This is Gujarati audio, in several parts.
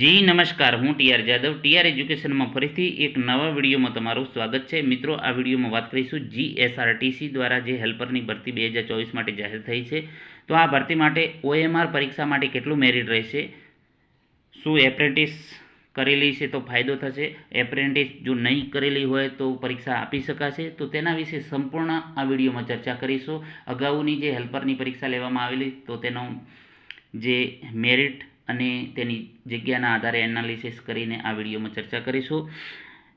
જી, નમસ્કાર. હું ટીઆર જાદવ. ટીઆર એજ્યુકેશનમાં ફરીથી એક નવા વિડીયોમાં તમારું સ્વાગત છે. મિત્રો, આ વિડીયોમાં વાત કરીશું જીએસઆરટીસી દ્વારા જે હેલ્પરની ભરતી બે હજાર ચોવીસ માટે જાહેર થઈ છે. તો આ ભરતી માટે ઓએમઆર પરીક્ષા માટે કેટલું મેરિટ રહેશે? શું એપ્રેન્ટિસ કરેલી છે તો ફાયદો થશે? એપ્રેન્ટિસ જો નહીં કરેલી હોય તો પરીક્ષા આપી શકાશે? તો તેના વિશે સંપૂર્ણ આ વિડીયોમાં ચર્ચા કરીશું. અગાઉની જે હેલ્પરની પરીક્ષા લેવામાં આવેલી તો તેનો જે મેરિટ અને તેની જગ્યાના આધારે એનાલિસિસ કરીને આ વિડીયોમાં ચર્ચા કરીશું.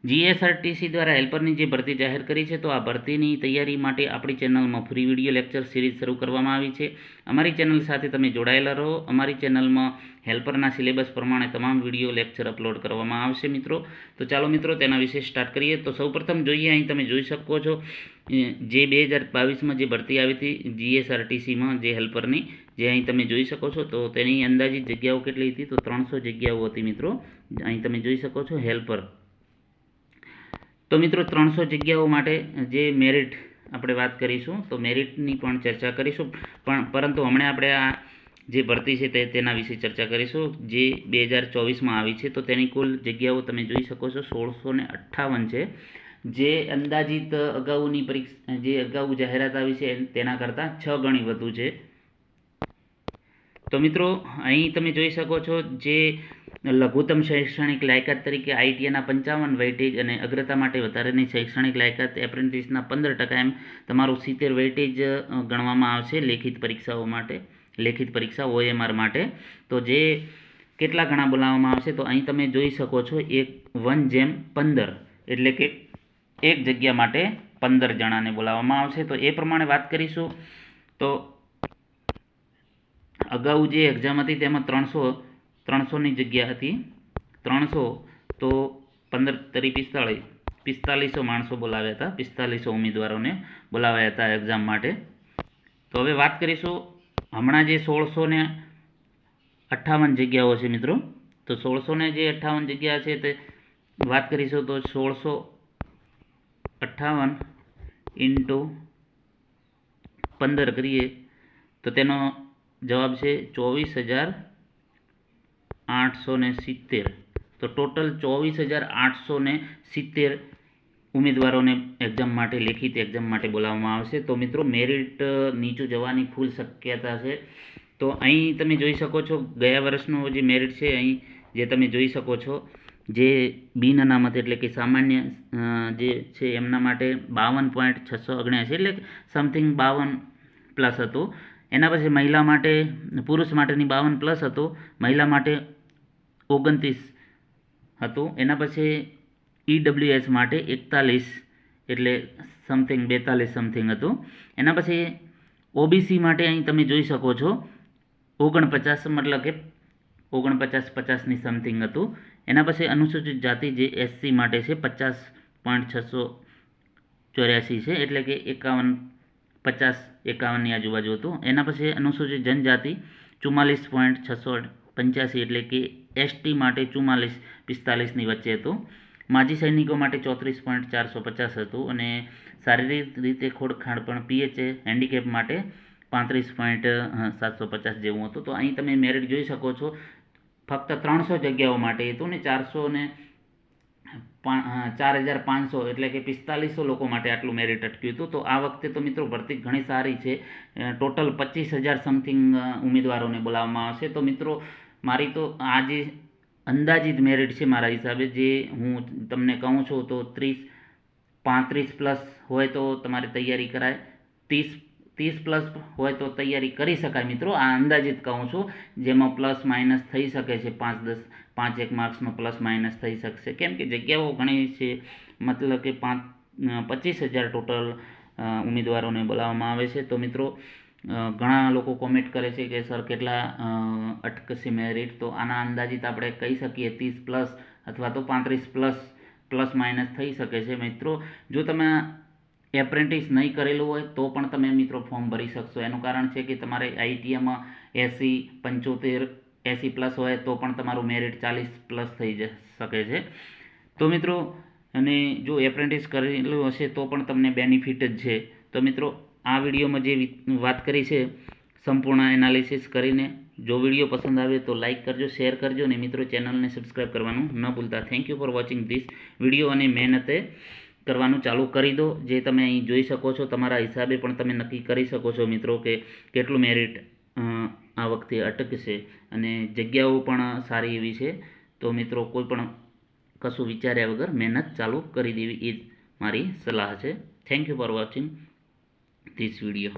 જીએસઆરટીસી દ્વારા હેલ્પરની જે ભરતી જાહેર કરી છે, તો આ ભરતીની તૈયારી માટે આપણી ચેનલમાં ફ્રી વીડિયો લેક્ચર સિરીઝ શરૂ કરવામાં આવી છે. અમારી ચેનલ સાથે તમે જોડાયેલા રહો. અમારી ચેનલમાં હેલ્પરના સિલેબસ પ્રમાણે તમામ વીડિયો લેક્ચર અપલોડ કરવામાં આવશે મિત્રો. તો ચાલો મિત્રો, તેના વિશે સ્ટાર્ટ કરીએ. તો સૌપ્રથમ જોઈએ, અહીં તમે જોઈ શકો છો જે બે હજાર બાવીસમાં જે ભરતી આવી હતી જીએસઆરટીસીમાં જે હેલ્પરની જે અહીં તમે જોઈ શકો છો, તો તેની અંદાજિત જગ્યાઓ કેટલી હતી? તો ત્રણસો જગ્યાઓ હતી મિત્રો. અહીં તમે જોઈ શકો છો હેલ્પર. તો મિત્રો, ત્રણસો જગ્યાઓ માટે જે મેરિટ આપણે વાત કરીશું, તો મેરિટની પણ ચર્ચા કરીશું. પણ પરંતુ હમણાં આપણે આ જે ભરતી છે તે તેના વિશે ચર્ચા કરીશું. જે બે હજાર ચોવીસમાં આવી છે, તો તેની કુલ જગ્યાઓ તમે જોઈ શકો છો, સોળસો અઠ્ઠાવન છે. જે અંદાજિત અગાઉની પરીક્ષા, જે અગાઉ જાહેરાત આવી છે, તેના કરતાં છ ગણી વધુ છે. તો મિત્રો, અહીં તમે જોઈ શકો છો જે લઘુત્તમ શૈક્ષણિક લાયકાત તરીકે આઈટીઆઈના પંચાવન વેઇટેજ અને અગ્રતા માટે વધારેની શૈક્ષણિક લાયકાત એપ્રેન્ટિસના પંદર ટકા એમ તમારું સિત્તેર વેઇટેજ ગણવામાં આવશે લેખિત પરીક્ષાઓ માટે, લેખિત પરીક્ષા ઓએમઆર માટે. તો જે કેટલા ગણા બોલાવવામાં આવશે તો અહીં તમે જોઈ શકો છો એક, વન જેમ પંદર, એટલે કે એક જગ્યા માટે પંદર જણાને બોલાવવામાં આવશે. તો એ પ્રમાણે વાત કરીશું. તો અગાઉ જે એક્ઝામ હતી તેમાં ત્રણસો, ત્રણસોની જગ્યા હતી. ત્રણસો તો પંદર તરી પિસ્તાળીસ પિસ્તાલીસો માણસો બોલાવ્યા હતા, પિસ્તાલીસો ઉમેદવારોને બોલાવ્યા હતા એક્ઝામ માટે. તો હવે વાત કરીશું હમણાં જે સોળસો ને અઠ્ઠાવન જગ્યાઓ છે મિત્રો. તો સોળસો ને જે અઠ્ઠાવન જગ્યા છે તે વાત કરીશું તો સોળસો અઠ્ઠાવન ઇન્ટુ પંદર કરીએ તો તેનો જવાબ છે ચોવીસ હજાર આઠસો સિત્તેર. તો ટોટલ ચોવીસ હજાર આઠસો ને સિત્તેર ઉમેદવારોને એક્ઝામ માટે, લેખિત એક્ઝામ માટે બોલાવવામાં આવશે. તો મિત્રો મેરિટ નીચું જવાની ફૂલ શક્યતા છે. તો અહીં તમે જોઈ શકો છો, ગયા વર્ષનું જે મેરિટ છે, અહીં જે તમે જોઈ શકો છો, જે બિન અનામત એટલે કે સામાન્ય જે છે, એમના માટે બાવન પોઈન્ટ છસો ઓગણ્યાસી એટલે સમથિંગ બાવન પ્લસ હતું. એના પછી મહિલા માટે, પુરુષ માટેની બાવન પ્લસ હતો. મહિલા માટે ઓગણત્રીસ હતું. એના પછી ઈડબ્લ્યુએસ માટે એકતાલીસ એટલે સમથિંગ બેતાલીસ સમથિંગ હતું. એના પછી ઓબીસી માટે અહીં તમે જોઈ શકો છો, ઓગણપચાસ મતલબ કે ઓગણપચાસ પચાસની સમથિંગ હતું. એના પછી અનુસૂચિત જાતિ જે એસસી માટે છે, પચાસ પોઈન્ટ છસો ચોર્યાસી છે, એટલે કે એકાવન પચાસ એકાવનની આજુબાજુ હતું. એના પછી અનુસૂચિત જનજાતિ ચુમ્માલીસ પોઈન્ટ છસો પંચ્યાસી એટલે કે એસટી માટે ચુમ્માલીસ પિસ્તાલીસની વચ્ચે હતું. માજી સૈનિકો માટે ચોત્રીસ પોઈન્ટ ચારસો પચાસ હતું અને શારીરિક રીતે ખોડખાણ પણ પીએચએ હેન્ડીકેપ માટે પાંત્રીસ પોઈન્ટ સાતસો પચાસ જેવું હતું. તો અહીં તમે મેરિટ જોઈ શકો છો. ફક્ત ત્રણસો જગ્યાઓ માટે હતું ને ચારસો ને ચાર હજાર પાંચસો એટલે કે પિસ્તાલીસો લોકો માટે આટલું મેરિટ અટક્યું હતું. તો આ વખતે તો મિત્રો ભરતી ઘણી સારી છે. ટોટલ પચીસ હજાર સમથિંગ ઉમેદવારોને બોલાવવામાં આવશે. તો મિત્રો, મારી તો આ જે અંદાજિત મેરિટ છે મારા હિસાબે, જે હું તમને કહું છું, તો ત્રીસ, પાંત્રીસ પ્લસ હોય તો તમારે તૈયારી કરાય. ત્રીસ ત્રીસ પ્લસ હોય તો તૈયારી કરી શકાય. મિત્રો, આ અંદાજિત કહું છું, જેમાં પ્લસ માઇનસ થઈ શકે છે પાંચ દસ, પાંચ એક માર્ક્સનો પ્લસ માઇનસ થઈ શકશે. કેમ કે જગ્યાઓ ઘણી છે, મતલબ કે પાંચ પચીસ હજાર ટોટલ ઉમેદવારોને બોલાવવામાં આવે છે. તો મિત્રો ઘણા લોકો કોમેન્ટ કરે છે કે, સર, કેટલા અટકશે મેરિટ તો આના અંદાજિત આપણે કહી શકીએ, ત્રીસ પ્લસ અથવા તો પાંત્રીસ પ્લસ પ્લસ માઇનસ થઈ શકે છે. મિત્રો, જો તમે એપ્રેન્ટિસ નહીં કરેલું હોય તો પણ તમે મિત્રો ફોર્મ ભરી શકશો. એનું કારણ છે કે તમારે આઈટીએમાં એસી, પંચોતેર, એસી પ્લસ હોય તો પણ તમારું મેરિટ ચાલીસ પ્લસ થઈ શકે છે. તો મિત્રો, અને જો એપ્રેન્ટિસ કરેલું હશે તો પણ તમને બેનિફિટ જ છે. તો મિત્રો, આ વિડીયોમાં જે વાત કરી છે, સંપૂર્ણ એનાલિસિસ કરીને જો વીડિયો પસંદ આવે તો લાઇક કરજો શેર કરજો, અને મિત્રો ચેનલને સબસ્ક્રાઈબ કરવાનું ન ભૂલતા. Thank you for watching this video અને મહેનતે કરવાનું ચાલુ કરી દો. જે તમે અહીં જોઈ શકો છો, તમારા હિસાબે પણ તમે નક્કી કરી શકો છો મિત્રો કે કેટલું મેરિટ આ વખતે અટકશે અને જગ્યાઓ પણ સારી એવી છે. તો મિત્રો કોઈ પણ કશું વિચાર્યા વગર મહેનત ચાલુ કરી દેવી એ મારી સલાહ છે. Thank you for watching this video